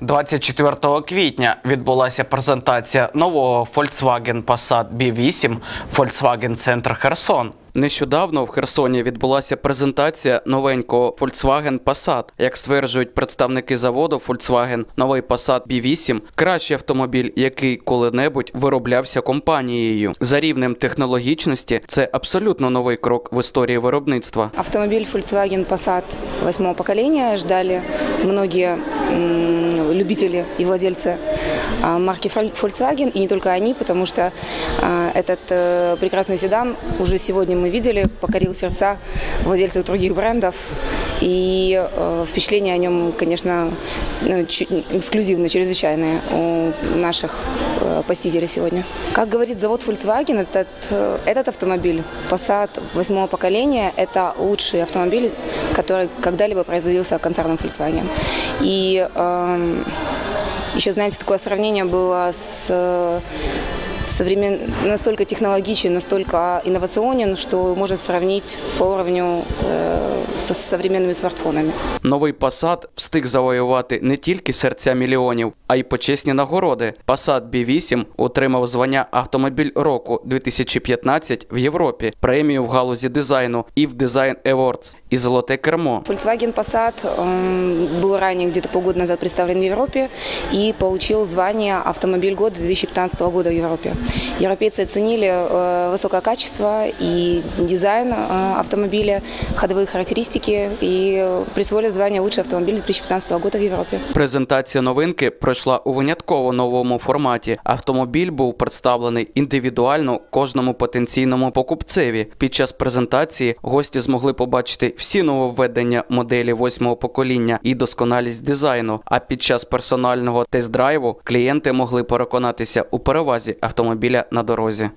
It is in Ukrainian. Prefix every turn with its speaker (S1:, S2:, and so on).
S1: 24 квітня відбулася презентація нового Volkswagen Passat B8 Volkswagen Центр Херсон. Нещодавно в Херсоні відбулася презентація новенького Volkswagen Passat. Як стверджують представники заводу Volkswagen, новий Passat B8 – кращий автомобіль, який коли-небудь вироблявся компанією. За рівнем технологічності це абсолютно новий крок в історії виробництва.
S2: Автомобиль Volkswagen Passat восьмого поколения ждали м, любители и владельцы а, марки Volkswagen, и не только они, потому что а, этот э, прекрасный седан уже сегодня мы видели, покорил сердца владельцев других брендов, и э, впечатления о нем, конечно, ну, эксклюзивно, чрезвычайные у наших э, посетителей сегодня. Как говорит завод Volkswagen, этот, э, этот автомобиль Passat восьмого поколения – это лучший автомобиль, который когда-либо производился концерном Volkswagen. И эм, еще, знаете, такое сравнение было с э, современ... настолько технологичен, настолько инновационен, что можно сравнить по уровню э, со современными смартфонами.
S1: Новий Passat встиг завоювати не тільки серця мільйонів, а й почесні нагороди. Passat B8 отримав звання Автомобіль року 2015 в Європі, премію в галузі дизайну і в Design Awards і золоте кермо.
S2: Volkswagen Passat эм, был ранее где-то полгода назад представлен в Европе и получил звание «Автомобиль года» 2015 года в Европе. Европейцы оценили э, высокое качество и дизайн э, автомобиля, ходовые характеристики и э, присвоили звание «Лучший автомобиль 2015 года в Европе».
S1: Презентація новинки пройшла у винятково новому форматі. Автомобіль був представлений індивідуально кожному потенційному покупцеві. Під час презентації гості змогли побачити всі нововведення моделі восьмого покоління і досконалість дизайну. А під час персонального тест-драйву клієнти могли переконатися у перевазі автомобіля на дорозі.